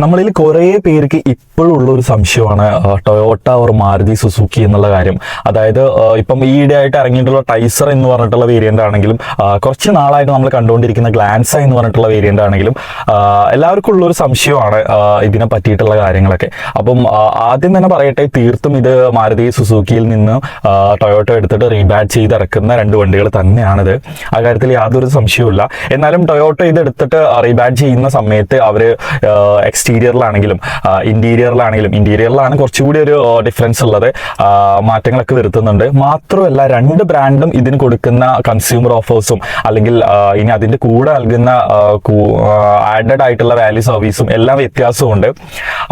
നമ്മളിൽ കുറേ പേർക്ക് ഇപ്പോഴും ഉള്ള ഒരു സംശയമാണ് ടൊയോട്ട ഓർ മാരുതി സുസുക്കി എന്നുള്ള കാര്യം. അതായത് ഇപ്പം ഈയിടെ ആയിട്ട് ഇറങ്ങിയിട്ടുള്ള ടൈസർ എന്ന് പറഞ്ഞിട്ടുള്ള വേരിയന്റ് ആണെങ്കിലും കുറച്ച് നാളായിട്ട് നമ്മൾ കണ്ടുകൊണ്ടിരിക്കുന്ന ഗ്ലാൻസ എന്ന് പറഞ്ഞിട്ടുള്ള വേരിയന്റ് ആണെങ്കിലും എല്ലാവർക്കും ഉള്ള ഒരു സംശയമാണ് ഇതിനെ പറ്റിയിട്ടുള്ള കാര്യങ്ങളൊക്കെ. അപ്പം ആദ്യം തന്നെ പറയട്ടെ തീർത്തും ഇത് മാരുതി സുസുക്കിയിൽ നിന്ന് ടൊയോട്ട എടുത്തിട്ട് റീബാഡ് ചെയ്ത് ഇറക്കുന്ന രണ്ട് വണ്ടികൾ തന്നെയാണിത്. ആ കാര്യത്തിൽ യാതൊരു സംശയവുമില്ല. എന്നാലും ടൊയോട്ട ഇത് എടുത്തിട്ട് റീബാഡ് ചെയ്യുന്ന സമയത്ത് അവർ എക്സ്റ്റീരിയറിലാണെങ്കിലും ഇന്റീരിയറിലാണെങ്കിലും ഇന്റീരിയറിലാണ് കുറച്ചുകൂടി ഒരു ഡിഫറൻസ് ഉള്ളത്. മാറ്റങ്ങളൊക്കെ വരുത്തുന്നുണ്ട്. മാത്രമല്ല രണ്ട് ബ്രാൻഡും ഇതിന് കൊടുക്കുന്ന കൺസ്യൂമർ ഓഫേഴ്സും അല്ലെങ്കിൽ ഇനി അതിന്റെ കൂടെ നൽകുന്ന ആഡഡ് ആയിട്ടുള്ള വാല്യൂ സർവീസും എല്ലാം വ്യത്യാസമുണ്ട്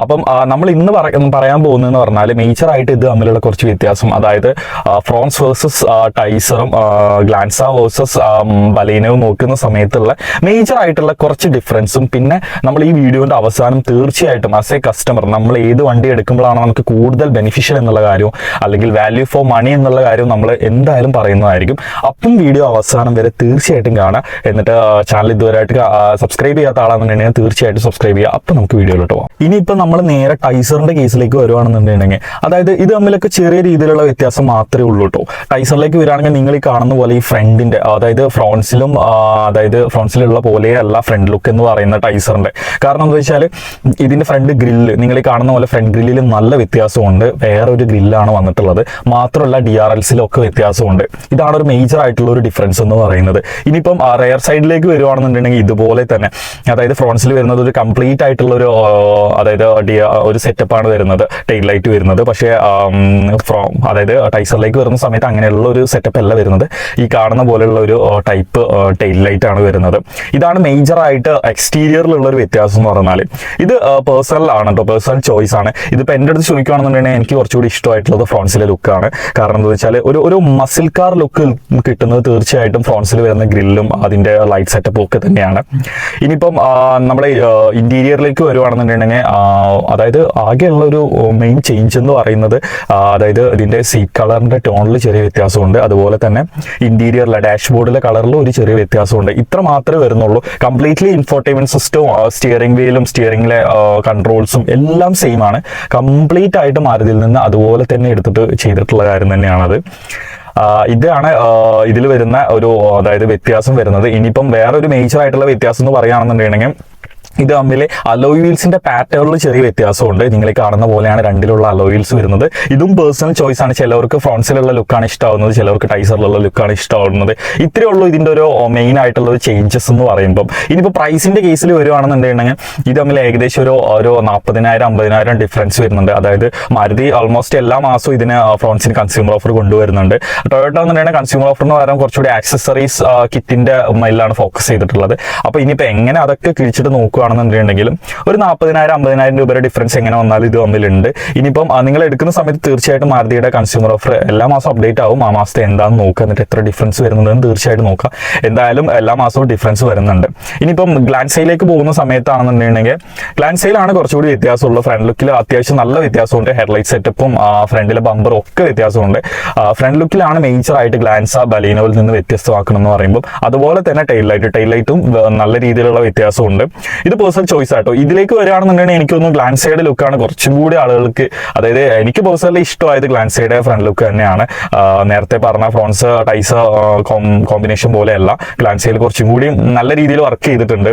അപ്പം നമ്മൾ ഇന്ന് പറ- പറയാൻ പോകുന്നതെന്ന് പറഞ്ഞാൽ മേജർ ആയിട്ട് ഇത് തമ്മിലുള്ള കുറച്ച് വ്യത്യാസം. അതായത് ഫ്രോൺസ് വേഴ്സസ് ടൈസറും ഗ്ലാൻസ വേഴ്സസ് ബലീനവും നോക്കുന്ന സമയത്തുള്ള മേജർ ആയിട്ടുള്ള കുറച്ച് ഡിഫറൻസും പിന്നെ നമ്മൾ ഈ വീഡിയോന്റെ അവസാനം തീർച്ചയായിട്ടും ആസ് എ കസ്റ്റമർ നമ്മൾ ഏത് വണ്ടി എടുക്കുമ്പോഴാണ് നമുക്ക് കൂടുതൽ ബെനിഫിഷ്യൽ എന്നുള്ള കാര്യവും അല്ലെങ്കിൽ വാല്യൂ ഫോർ മണി എന്നുള്ള കാര്യവും നമ്മൾ എന്തായാലും പറയുന്നതായിരിക്കും. അപ്പം വീഡിയോ അവസാനം വരെ തീർച്ചയായിട്ടും കാണാം എന്നിട്ട് ചാനൽ ഇതുവരെയായിട്ട് സബ്സ്ക്രൈബ് ചെയ്യാത്ത ആളാണെന്നുണ്ടെങ്കിൽ തീർച്ചയായിട്ടും സബ്സ്ക്രൈബ് ചെയ്യുക. അപ്പം നമുക്ക് വീഡിയോയിലോട്ട് പോകാം ഇനിയിപ്പോൾ നമ്മൾ നേരെ ടൈസറിന്റെ കേസിലേക്ക് വരുവാണെന്നുണ്ടെങ്കിൽ അതായത് ഇത് തമ്മിലൊക്കെ ചെറിയ രീതിയിലുള്ള വ്യത്യാസം മാത്രമേ ഉള്ളൂ കേട്ടോ. ടൈസറിലേക്ക് വരികയാണെങ്കിൽ നിങ്ങൾ ഈ കാണുന്ന പോലെ ഈ ഫ്രണ്ടിന്റെ അതായത് ഫ്രോൺസിലും അതായത് ഫ്രോൺസിലുള്ള പോലെയല്ല ഫ്രണ്ട് ലുക്ക് എന്ന് പറയുന്ന ടൈസറിന്റെ. കാരണം എന്താ വെച്ചാൽ ഇതിന്റെ ഫ്രണ്ട് ഗ്രില്ല് നിങ്ങൾ കാണുന്ന പോലെ ഫ്രണ്ട് ഗ്രില്ലിൽ നല്ല വ്യത്യാസമുണ്ട്. വേറെ ഒരു ഗ്രില്ലാണ് വന്നിട്ടുള്ളത്. മാത്രമല്ല ഡി ആർ എൽസിലൊക്കെ വ്യത്യാസമുണ്ട്. ഇതാണ് ഒരു മേജർ ആയിട്ടുള്ള ഒരു ഡിഫറൻസ് എന്ന് പറയുന്നത്. ഇനിയിപ്പം റെയർ സൈഡിലേക്ക് വരുവാണെന്നുണ്ടെങ്കിൽ ഇതുപോലെ തന്നെ. അതായത് ഫ്രോൺസിൽ വരുന്നത് ഒരു കംപ്ലീറ്റ് ആയിട്ടുള്ള ഒരു അതായത് ഒരു സെറ്റപ്പ് ആണ് വരുന്നത്. ടെയിൽ ലൈറ്റ് വരുന്നത്. പക്ഷേ ഫ്രോം അതായത് ടൈസറിലേക്ക് വരുന്ന സമയത്ത് അങ്ങനെയുള്ള ഒരു സെറ്റപ്പ് അല്ല വരുന്നത്. ഈ കാണുന്ന പോലെയുള്ള ഒരു ടൈപ്പ് ടെയിൽ ലൈറ്റ് ആണ് വരുന്നത്. ഇതാണ് മേജർ ആയിട്ട് എക്സ്റ്റീരിയറിലുള്ള ഒരു വ്യത്യാസം എന്ന് പറഞ്ഞാൽ ഇത് പേഴ്സണൽ ആണ് കേട്ടോ പേഴ്സണൽ ചോയ്സ് ആണ്. ഇതിപ്പോൾ എന്റെ അടുത്ത് ചോദിക്കുകയാണെന്നുണ്ടെങ്കിൽ എനിക്ക് കുറച്ചുകൂടി ഇഷ്ടമായിട്ടുള്ളത് ഫ്രോൺസിലെ ലുക്കാണ് കാരണം എന്താ വെച്ചാൽ ഒരു ഒരു മസിൽ കാർ ലുക്ക് കിട്ടുന്നത് തീർച്ചയായിട്ടും ഫ്രോൺസിൽ വരുന്ന ഗ്രില്ലും അതിന്റെ ലൈറ്റ് സെറ്റപ്പും ഒക്കെ തന്നെയാണ്. ഇനിയിപ്പം നമ്മുടെ ഇന്റീരിയറിലേക്ക് വരുവാണെന്നുണ്ടെങ്കിൽ അതായത് ആകെയുള്ള ഒരു മെയിൻ ചേഞ്ച് എന്ന് പറയുന്നത് അതായത് ഇതിന്റെ സീറ്റ് കളറിന്റെ ടോണിൽ ചെറിയ വ്യത്യാസമുണ്ട്. അതുപോലെ തന്നെ ഇന്റീരിയറിലെ ഡാഷ്ബോർഡിലെ കളറിൽ ഒരു ചെറിയ വ്യത്യാസമുണ്ട്. ഇത്ര മാത്രമേ വരുന്നുള്ളൂ. കംപ്ലീറ്റ്ലി ഇൻഫോർടൈൻമെന്റ് സിസ്റ്റവും സ്റ്റിയറിംഗ് വീലും സ്റ്റിയറിംഗിലെ കൺട്രോൾസും എല്ലാം സെയിം ആണ്. കംപ്ലീറ്റ് ആയിട്ട് മാരുതിയിൽ നിന്ന് അതുപോലെ തന്നെ എടുത്തിട്ട് ചെയ്തിട്ടുള്ള കാര്യം തന്നെയാണത്. ഇതാണ് ഇതിൽ വരുന്ന ഒരു അതായത് വ്യത്യാസം വരുന്നത്. ഇനിയിപ്പം വേറൊരു മേജർ ആയിട്ടുള്ള വ്യത്യാസം എന്ന് പറയുകയാണെന്നുണ്ടെങ്കിൽ ഇത് തമ്മിൽ അലോയ് വീൽസിന്റെ പാറ്റേണിൽ ചെറിയ വ്യത്യാസമുണ്ട്. നിങ്ങൾ കാണുന്ന പോലെയാണ് രണ്ടിലുള്ള അലോയ് വീൽസ് വരുന്നത്. ഇതും പേഴ്സണൽ ചോയ്സ് ആണ്. ചിലവർക്ക് ഫ്രോൺസിലുള്ള ലുക്കാണ് ഇഷ്ടമാവുന്നത് ചിലവർക്ക് ടൈസറിലുള്ള ലുക്കാണ് ഇഷ്ടമാവുന്നത് ഇത്രയേ ഉള്ളൂ ഇതിന്റെ ഒരു മെയിൻ ആയിട്ടുള്ള ഒരു ചേഞ്ചസ് എന്ന് പറയുമ്പം. ഇനിയിപ്പോൾ പ്രൈസിന്റെ കേസിൽ വരുവാണെന്നുണ്ടെങ്കിൽ ഇത് തമ്മിൽ ഏകദേശം ഒരു ഒരു നാൽപ്പതിനായിരം അമ്പതിനായിരം ഡിഫറൻസ് വരുന്നുണ്ട്. അതായത് മാരുതി ഓൾമോസ്റ്റ് എല്ലാ മാസവും ഇതിന് ഫ്രോൺസിന് കൺസ്യൂമർ ഓഫർ കൊണ്ടുവരുന്നുണ്ട്. ടൊയോട്ട എന്നുണ്ടെങ്കിൽ കൺസ്യൂമർ ഓഫർ എന്ന് പറയുമ്പോൾ കുറച്ചുകൂടി ആക്സസറീസ് കിറ്റിന്റെ മേലാണ് ഫോക്കസ് ചെയ്തിട്ടുള്ളത്. അപ്പോൾ ഇനിയിപ്പോൾ എങ്ങനെ അതൊക്കെ കിഴിച്ചിട്ട് നോക്കുകയാണെന്നുണ്ടെങ്കിലും ഒരു നാൽപ്പതിനായിരം അമ്പതിനായിരം രൂപയുടെ ഡിഫറൻസ് എങ്ങനെ വന്നാലും ഇത് തമ്മിലുണ്ട്. ഇനിയിപ്പം നിങ്ങൾ എടുക്കുന്ന സമയത്ത് തീർച്ചയായിട്ടും മാരുതിയുടെ കൺസ്യൂമർ ഓഫർ എല്ലാ മാസം അപ്ഡേറ്റ് ആവും. ആ മാസത്തെ എന്താണെന്ന് നോക്കുക. എന്നിട്ട് എത്ര ഡിഫറൻസ് വരുന്നുണ്ടെന്ന് തീർച്ചയായിട്ടും നോക്കുക. എന്തായാലും എല്ലാ മാസവും ഡിഫറൻസ് വരുന്നുണ്ട്. ഇനിയിപ്പം ഗ്ലാൻസൈലേക്ക് പോകുന്ന സമയത്താണെന്നുണ്ടെങ്കിൽ ഗ്ലാൻസൈലാണ് കുറച്ചുകൂടി വ്യത്യാസമുള്ളത് ഫ്രണ്ട് ലുക്കിൽ അത്യാവശ്യം നല്ല വ്യത്യാസമുണ്ട്. ഹെഡ്ലൈറ്റ് സെറ്റപ്പും ഫ്രണ്ടിലെ ബമ്പറും ഒക്കെ വ്യത്യാസമുണ്ട്. ഫ്രണ്ട് ലുക്കിലാണ് മേജർ ആയിട്ട് ഗ്ലാൻസ ബലീനോയിൽ നിന്ന് വ്യത്യസ്തമാക്കണം എന്ന് പറയുമ്പോൾ അതുപോലെ തന്നെ ടൈൽ ലൈറ്റ് ടൈൽ ലൈറ്റും നല്ല രീതിയിലുള്ള വ്യത്യാസമുണ്ട്. ഇത് പേഴ്സണൽ ചോയ്സ് ആട്ടോ. ഇതിലേക്ക് വരികയാണെന്നുണ്ടെങ്കിൽ എനിക്കൊന്നും സൈഡ് ലുക്കാണ് കുറച്ചും കൂടി ആളുകൾക്ക് അതായത് എനിക്ക് പേഴ്സണലി ഇഷ്ടമായത് ഗ്ലാൻസൈഡ് ഫ്രണ്ട് ലുക്ക് തന്നെയാണ്. നേരത്തെ പറഞ്ഞ ഫ്രോൺസ് ടൈസ് കോമ്പിനേഷൻ പോലെയല്ല. ഗ്ലാൻസൈഡ് കുറച്ചും കൂടി നല്ല രീതിയിൽ വർക്ക് ചെയ്തിട്ടുണ്ട്.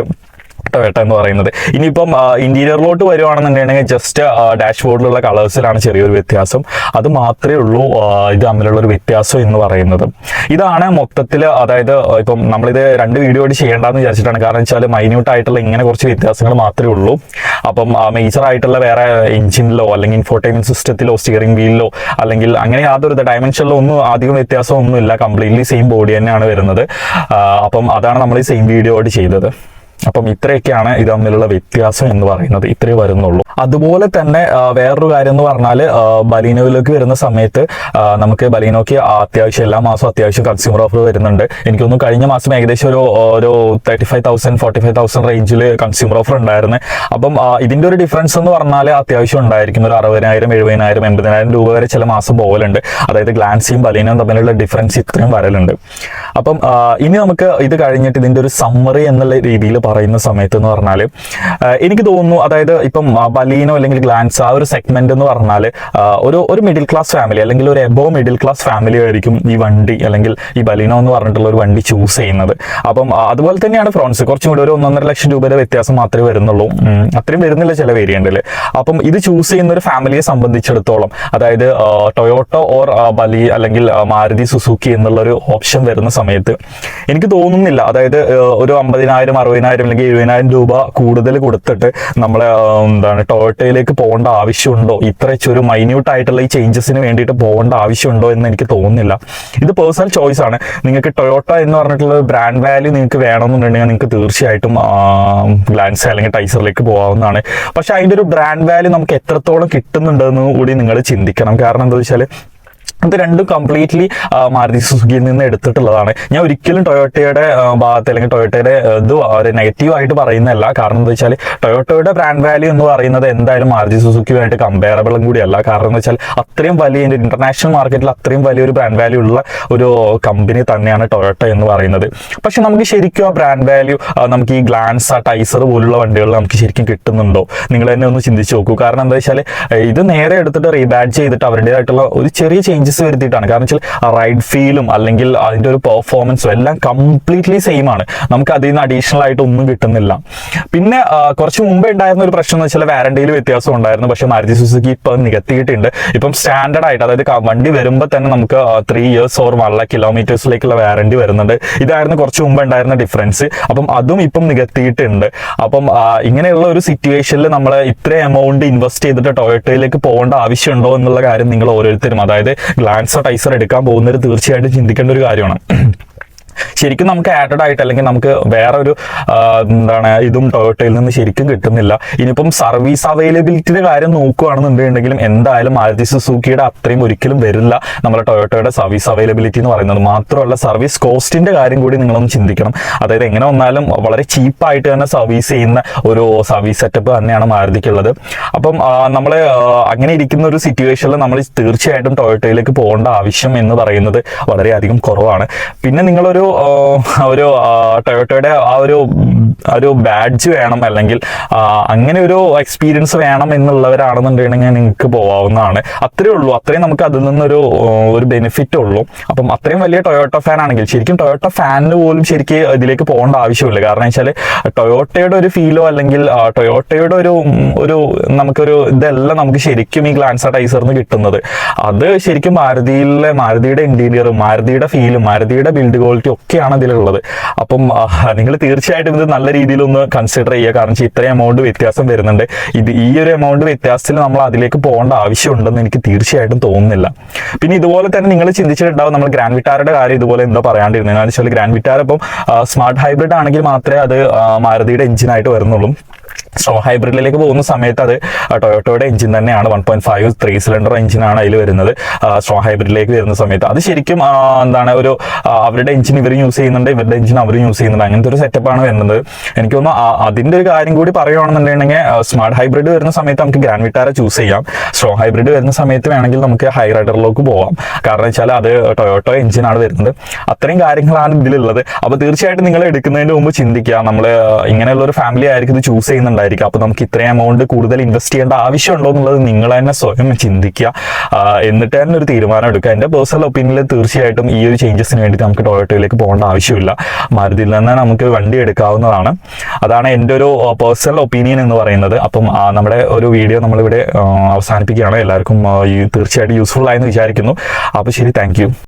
ടൊയോട്ട എന്ന് പറയുന്നത്. ഇനിയിപ്പം ഇന്റീരിയറിലോട്ട് വരുവാണെന്നുണ്ടെങ്കിൽ ജസ്റ്റ് ഡാഷ്ബോർഡിലുള്ള കളേഴ്സിലാണ് ചെറിയൊരു വ്യത്യാസം. അത് മാത്രമേ ഉള്ളൂ ഇത് തമ്മിലുള്ള ഒരു വ്യത്യാസം എന്ന് പറയുന്നത്. ഇതാണ് മൊത്തത്തിൽ അതായത് ഇപ്പം നമ്മളിത് രണ്ട് വീഡിയോ ആയിട്ട് ചെയ്യേണ്ടെന്ന് വിചാരിച്ചിട്ടാണ്. കാരണം വെച്ചാൽ മൈന്യൂട്ട് ആയിട്ടുള്ള ഇങ്ങനെ കുറച്ച് വ്യത്യാസങ്ങൾ മാത്രമേ ഉള്ളൂ. അപ്പം മേജർ ആയിട്ടുള്ള വേറെ എഞ്ചിനിലോ അല്ലെങ്കിൽ ഇൻഫോർടൈൻമെന്റ് സിസ്റ്റത്തിലോ സ്റ്റിയറിംഗ് വീലിലോ അല്ലെങ്കിൽ അങ്ങനെ യാതൊരു ഡയമെൻഷനിലോ ഒന്നും അധികം വ്യത്യാസമൊന്നുമില്ല കംപ്ലീറ്റ്ലി സെയിം ബോഡി തന്നെയാണ് വരുന്നത്. അപ്പം അതാണ് നമ്മൾ ഈ സെയിം വീഡിയോ ആയിട്ട് ചെയ്തത്. അപ്പം ഇത്രയൊക്കെയാണ് ഇത് തമ്മിലുള്ള വ്യത്യാസം എന്ന് പറയുന്നത്. ഇത്രേ വരുന്നുള്ളൂ. അതുപോലെ തന്നെ വേറൊരു കാര്യം എന്ന് പറഞ്ഞാൽ ബലീനോയിലേക്ക് വരുന്ന സമയത്ത് നമുക്ക് ബലീനോക്ക് അത്യാവശ്യം എല്ലാ മാസവും അത്യാവശ്യം കൺസ്യൂമർ ഓഫർ വരുന്നുണ്ട്. എനിക്കൊന്നും കഴിഞ്ഞ മാസം ഏകദേശം ഒരു ഒരു thirty five thousand forty five thousand റേഞ്ചിൽ കൺസ്യൂമർ ഓഫർ ഉണ്ടായിരുന്നു. അപ്പം ഇതിന്റെ ഒരു ഡിഫറൻസ് എന്ന് പറഞ്ഞാൽ അത്യാവശ്യം ഉണ്ടായിരിക്കും ഒരു അറുപതിനായിരം എഴുപതിനായിരം എൺപതിനായിരം രൂപ വരെ ചില മാസം പോകലുണ്ട് അതായത് ഗ്ലാൻസിയും ബലീനയും തമ്മിലുള്ള ഡിഫറൻസ് ഇത്രയും വരലുണ്ട്. അപ്പം ഇനി നമുക്ക് ഇത് കഴിഞ്ഞിട്ട് ഇതിന്റെ ഒരു സമ്മറി എന്നുള്ള രീതിയിൽ പറയുന്ന സമയത്ത് എന്ന് പറഞ്ഞാൽ എനിക്ക് തോന്നുന്നു അതായത് ഇപ്പം ബലീനോ അല്ലെങ്കിൽ ഗ്ലാൻസ് ആ ഒരു സെഗ്മെന്റ് എന്ന് പറഞ്ഞാൽ ഒരു ഒരു മിഡിൽ ക്ലാസ് ഫാമിലി അല്ലെങ്കിൽ ഒരു എബോ മിഡിൽ ക്ലാസ് ഫാമിലി ആയിരിക്കും ഈ വണ്ടി അല്ലെങ്കിൽ ഈ ബലീനോ എന്ന് പറഞ്ഞിട്ടുള്ള ഒരു വണ്ടി ചൂസ് ചെയ്യുന്നത്. അപ്പം അതുപോലെ തന്നെയാണ് ഫ്രോൺസ്. കുറച്ചും കൂടി ഒരു ഒന്നൊന്നര ലക്ഷം രൂപയുടെ വ്യത്യാസം മാത്രമേ വരുന്നുള്ളൂ. അത്രയും വരുന്നില്ല ചില വേരിയന്റിൽ അപ്പം ഇത് ചൂസ് ചെയ്യുന്ന ഒരു ഫാമിലിയെ സംബന്ധിച്ചിടത്തോളം അതായത് ടൊയോട്ടോ ഓർ ബലി അല്ലെങ്കിൽ മാരുതി സുസുക്കി എന്നുള്ള ഒരു ഓപ്ഷൻ വരുന്ന സമയത്ത് എനിക്ക് തോന്നുന്നില്ല. അതായത് ഒരു അമ്പതിനായിരം അറുപതിനായിരം അല്ലെങ്കിൽ എഴുപതിനായിരം രൂപ കൂടുതൽ കൊടുത്തിട്ട് നമ്മൾ എന്താണ് ടൊയോട്ടയിലേക്ക് പോകേണ്ട ആവശ്യമുണ്ടോ? ഇത്ര ഒരു മൈന്യൂട്ട് ആയിട്ടുള്ള ഈ ചേഞ്ചസിന് വേണ്ടിയിട്ട് പോകേണ്ട ആവശ്യമുണ്ടോ എന്ന് എനിക്ക് തോന്നുന്നില്ല. ഇത് പേഴ്സണൽ ചോയ്സ് ആണ്. നിങ്ങൾക്ക് ടൊയോട്ട എന്ന് പറഞ്ഞിട്ടുള്ള ബ്രാൻഡ് വാല്യൂ നിങ്ങൾക്ക് വേണമെന്നുണ്ടെങ്കിൽ നിങ്ങൾക്ക് തീർച്ചയായിട്ടും ഗ്ലാൻസ് അല്ലെങ്കിൽ ടൈസറിലേക്ക് പോകാവുന്നതാണ്. പക്ഷെ അതിന്റെ ഒരു ബ്രാൻഡ് വാല്യൂ നമുക്ക് എത്രത്തോളം കിട്ടുന്നുണ്ടെന്ന് കൂടി നിങ്ങൾ ചിന്തിക്കണം. കാരണം എന്താ വെച്ചാൽ ഇത് രണ്ടും കംപ്ലീറ്റ്ലി മാരുതി സുസുക്കിയിൽ നിന്ന് എടുത്തിട്ടുള്ളതാണ്. ഞാൻ ഒരിക്കലും ടൊയോട്ടയുടെ ഭാഗത്ത് അല്ലെങ്കിൽ ടൊയോട്ടയുടെ ഇത് ഒരു നെഗറ്റീവ് ആയിട്ട് പറയുന്നതല്ല. കാരണം എന്താ വെച്ചാൽ ടൊയോട്ടയുടെ ബ്രാൻഡ് വാല്യൂ എന്ന് പറയുന്നത് എന്തായാലും മാരുതി സുസുക്കിയുമായിട്ട് കമ്പയറബിളും കൂടിയല്ല. കാരണം എന്ന് വെച്ചാൽ അത്രയും വലിയ ഇന്റർനാഷണൽ മാർക്കറ്റിൽ അത്രയും വലിയൊരു ബ്രാൻഡ് വാല്യൂ ഉള്ള ഒരു കമ്പനി തന്നെയാണ് ടൊയോട്ട എന്ന് പറയുന്നത്. പക്ഷെ നമുക്ക് ശരിക്കും ആ ബ്രാൻഡ് വാല്യൂ നമുക്ക് ഈ ഗ്ലാൻസ് ആ ടൈസർ പോലുള്ള വണ്ടികൾ നമുക്ക് ശരിക്കും കിട്ടുന്നുണ്ടോ? നിങ്ങൾ തന്നെ ഒന്ന് ചിന്തിച്ച് നോക്കൂ. കാരണം എന്താ വെച്ചാൽ ഇത് നേരെ എടുത്തിട്ട് റീബാഡ് ചെയ്തിട്ട് അവരുടേതായിട്ടുള്ള ഒരു ചെറിയ ചേഞ്ചസ് വരുത്തിയിട്ടാണ്. കാരണം വെച്ചാൽ റൈഡ് ഫീലും അല്ലെങ്കിൽ അതിന്റെ ഒരു പെർഫോമൻസും എല്ലാം കംപ്ലീറ്റ്ലി സെയിം ആണ്. നമുക്ക് അതിൽ നിന്ന് അഡീഷണൽ ആയിട്ട് ഒന്നും കിട്ടുന്നില്ല. പിന്നെ കുറച്ച് മുമ്പേ ഉണ്ടായിരുന്ന ഒരു പ്രശ്നം എന്ന് വെച്ചാൽ വാറണ്ടിയിൽ വ്യത്യാസം ഉണ്ടായിരുന്നു. പക്ഷേ മാരുതി സുസുക്കി ഇപ്പം നികത്തിയിട്ടുണ്ട്. ഇപ്പം സ്റ്റാൻഡേർഡ് ആയിട്ട് അതായത് വണ്ടി വരുമ്പോൾ തന്നെ നമുക്ക് three years or one lakh കിലോമീറ്റേഴ്സിലേക്കുള്ള warranty വരുന്നുണ്ട്. ഇതായിരുന്നു കുറച്ച് മുമ്പ് ഉണ്ടായിരുന്ന ഡിഫറൻസ് അപ്പം അതും ഇപ്പം നികത്തിയിട്ടുണ്ട്. അപ്പം ഇങ്ങനെയുള്ള ഒരു സിറ്റുവേഷനിൽ നമ്മൾ ഇത്ര എമൗണ്ട് ഇൻവെസ്റ്റ് ചെയ്തിട്ട് ടൊയോട്ടയിലേക്ക് പോകേണ്ട ആവശ്യമുണ്ടോ എന്നുള്ള കാര്യം നിങ്ങൾ ഓരോരുത്തരും അതായത് ഗ്ലാൻസോ ടൈസർ എടുക്കാൻ പോകുന്നവർ തീർച്ചയായിട്ടും ചിന്തിക്കേണ്ട ഒരു കാര്യമാണ്. ശരിക്കും നമുക്ക് ആഡഡ് ആയിട്ട് അല്ലെങ്കിൽ നമുക്ക് വേറെ ഒരു എന്താണ് ഇതും ടൊയോട്ടയിൽ നിന്ന് ശരിക്കും കിട്ടുന്നില്ല. ഇനിയിപ്പം സർവീസ് അവൈലബിലിറ്റിയുടെ കാര്യം നോക്കുകയാണെന്നുണ്ടെങ്കിലും എന്തായാലും മാരുതി സുസൂക്കിയുടെ അത്രയും ഒരിക്കലും വരില്ല നമ്മുടെ ടൊയോട്ടയുടെ സർവീസ് അവൈലബിലിറ്റി എന്ന് പറയുന്നത്. മാത്രമല്ല സർവീസ് കോസ്റ്റിന്റെ കാര്യം കൂടി നിങ്ങളൊന്ന് ചിന്തിക്കണം. അതായത് എങ്ങനെ വന്നാലും വളരെ ചീപ്പായിട്ട് തന്നെ സർവീസ് ചെയ്യുന്ന ഒരു സർവീസ് സെറ്റപ്പ് തന്നെയാണ് മാരുതിക്കുള്ളത്. അപ്പം നമ്മൾ അങ്ങനെ ഇരിക്കുന്ന ഒരു സിറ്റുവേഷനിൽ നമ്മൾ തീർച്ചയായിട്ടും ടൊയോട്ടയിലേക്ക് പോകേണ്ട ആവശ്യം എന്ന് പറയുന്നത് വളരെയധികം കുറവാണ്. പിന്നെ നിങ്ങളൊരു ഒരു ആ, ടൊയോട്ടയുടെ ആ ഒരു ഒരു ബാഡ്ജ് വേണം അല്ലെങ്കിൽ അങ്ങനെ ഒരു എക്സ്പീരിയൻസ് വേണം എന്നുള്ളവരാണെന്നുണ്ടെങ്കിൽ നിങ്ങൾക്ക് പോവാവുന്നതാണ്. അത്രേ ഉള്ളൂ. അത്രയും നമുക്ക് അതിൽ നിന്നൊരു ഒരു ബെനിഫിറ്റ് ഉള്ളൂ. അപ്പം അത്രയും വലിയ ടൊയോട്ട ഫാൻ ആണെങ്കിൽ ശരിക്കും ടൊയോട്ട ഫാനിന് പോലും ശരിക്കും ഇതിലേക്ക് പോകേണ്ട ആവശ്യമില്ല. കാരണം വെച്ചാൽ ടൊയോട്ടയുടെ ഒരു ഫീലോ അല്ലെങ്കിൽ ടൊയോട്ടയുടെ ഒരു ഒരു നമുക്കൊരു ഇതെല്ലാം നമുക്ക് ശരിക്കും ഈ ഗ്ലാൻസ ടൈസറിന് കിട്ടുന്നത്. അത് ശരിക്കും മാരുതിയിലെ മാരുതിയുടെ ഇന്റീരിയറും മാരുതിയുടെ ഫീലും മാരുതിയുടെ ബിൽഡ് ക്വാളിറ്റി ഒക്കെയാണ് ഇതിലുള്ളത്. അപ്പം നിങ്ങൾ തീർച്ചയായിട്ടും ഇത് നല്ല രീതിയിൽ ഒന്ന് കൺസിഡർ ചെയ്യുക. കാരണം ഇത്രയും എമൗണ്ട് വ്യത്യാസം വരുന്നുണ്ട്. ഇത് ഈ ഒരു എമൗണ്ട് വ്യത്യാസത്തിൽ നമ്മൾ അതിലേക്ക് പോകേണ്ട ആവശ്യമുണ്ടെന്ന് എനിക്ക് തീർച്ചയായിട്ടും തോന്നുന്നില്ല. പിന്നെ ഇതുപോലെ തന്നെ നിങ്ങൾ ചിന്തിച്ചിട്ടുണ്ടാവും നമ്മൾ ഗ്രാൻഡ് വിറ്റാറുടെ കാര്യം ഇതുപോലെ എന്താ പറയാണ്ടിരുന്നത്. എന്ന് വെച്ചാൽ ഗ്രാൻഡ് വിറ്റാർ ഇപ്പം സ്മാർട്ട് ഹൈബ്രിഡ് ആണെങ്കിൽ മാത്രമേ അത് മാരുതിയുടെ എഞ്ചിനായിട്ട് വരുന്നുള്ളൂ. സ്ട്രോ ഹൈബ്രിഡിലേക്ക് പോകുന്ന സമയത്ത് അത് ടൊയോട്ടോയുടെ എഞ്ചിൻ തന്നെയാണ്. One point five three cylinder എഞ്ചിനാണ് അതിൽ വരുന്നത്. സോ ഹൈബ്രിഡിലേക്ക് വരുന്ന സമയത്ത്. അത് ശരിക്കും എന്താണ് ഒരു അവരുടെ എഞ്ചിൻ ഇവർ യൂസ് ചെയ്യുന്നുണ്ട്. ഇവരുടെ എഞ്ചിൻ അവർ യൂസ് ചെയ്യുന്നുണ്ട്. അങ്ങനത്തെ ഒരു ആണ് വരുന്നത്. എനിക്ക് തോന്നുന്നു അതിന്റെ ഒരു കാര്യം കൂടി പറയുകയാണെന്നുണ്ടെങ്കിൽ സ്മാർട്ട് ഹൈബ്രിഡ് വരുന്ന സമയത്ത് നമുക്ക് ഗ്രാൻഡ് വിട്ടാര ചൂസ് ചെയ്യാം. സോ ഹൈബ്രിഡ് വരുന്ന സമയത്ത് വേണമെങ്കിൽ നമുക്ക് ഹൈ റൈഡറിലേക്ക് പോവാം. കാരണം വെച്ചാൽ അത് ടൊയോട്ടോ എഞ്ചിനാണ് വരുന്നത്. അത്രയും കാര്യങ്ങളാണ് ഇതിലുള്ളത്. അപ്പോൾ തീർച്ചയായിട്ടും നിങ്ങൾ എടുക്കുന്നതിന് മുമ്പ് ചിന്തിക്കുക. നമ്മൾ ഇങ്ങനെയുള്ള ഒരു ഫാമിലി ആയിരിക്കും ഇത് ചൂസ് ചെയ്യുന്നുണ്ടായിരിക്കും അപ്പോൾ നമുക്ക് ഇത്രയും എമൗണ്ട് കൂടുതൽ ഇൻവെസ്റ്റ് ചെയ്യേണ്ട ആവശ്യമുണ്ടോ എന്നുള്ളത് നിങ്ങൾ തന്നെ സ്വയം ചിന്തിക്കുക. എന്നിട്ട് തന്നെ ഒരു തീരുമാനം എടുക്കുക. എന്റെ പേഴ്സണൽ ഒപ്പീനിയനിൽ തീർച്ചയായിട്ടും ഈ ഒരു ചേഞ്ചസിന് വേണ്ടി നമുക്ക് ടൊയോട്ടോയിലേക്ക് പോകേണ്ട ആവശ്യമില്ല. മാരുതിയിൽ നിന്ന് നമുക്ക് വണ്ടി എടുക്കാവുന്നതാണ്. അതാണ് എന്റെ ഒരു പേഴ്സണൽ ഒപ്പീനിയൻ എന്ന് പറയുന്നത്. അപ്പം നമ്മുടെ ഒരു വീഡിയോ നമ്മളിവിടെ അവസാനിപ്പിക്കുകയാണ്. എല്ലാവർക്കും ഈ തീർച്ചയായിട്ടും യൂസ്ഫുൾ ആയെന്ന് വിചാരിക്കുന്നു. അപ്പോൾ ശരി താങ്ക്